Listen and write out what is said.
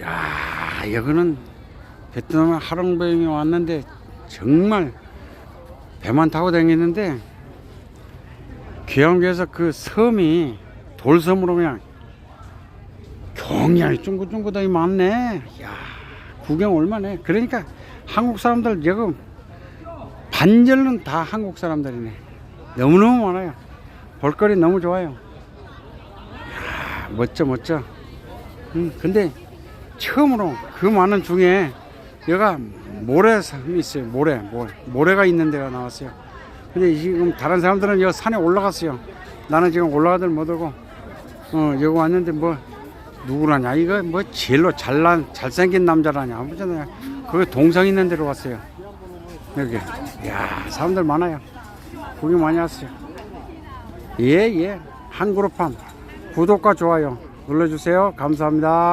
야 여기는 베트남 하롱베이에 왔는데 정말 배만 타고 다니는데 귀양교에서 그 섬이 돌섬으로 그냥 굉장히 쫑긋쫑긋하게 많네. 야 구경 얼마네. 그러니까 한국 사람들 여기 반절은 다 한국 사람들이네. 너무너무 많아요. 볼거리 너무 좋아요. 야 멋져 멋져. 음, 근데 처음으로 그 많은 중에 여가 모래섬이 있어요. 모래, 모래, 모래가 있는 데가 나왔어요. 근데 지금 다른 사람들은 여 산에 올라갔어요. 나는 지금 올라가들 못하고, 어, 여기 왔는데 뭐, 누구라냐. 이거 뭐 제일로 잘난, 잘생긴 남자라냐. 아무잖아요. 거기 동상 있는 데로 왔어요. 여기. 야 사람들 많아요. 구경 많이 왔어요. 예, 예. 한 그룹팜. 구독과 좋아요 눌러주세요. 감사합니다.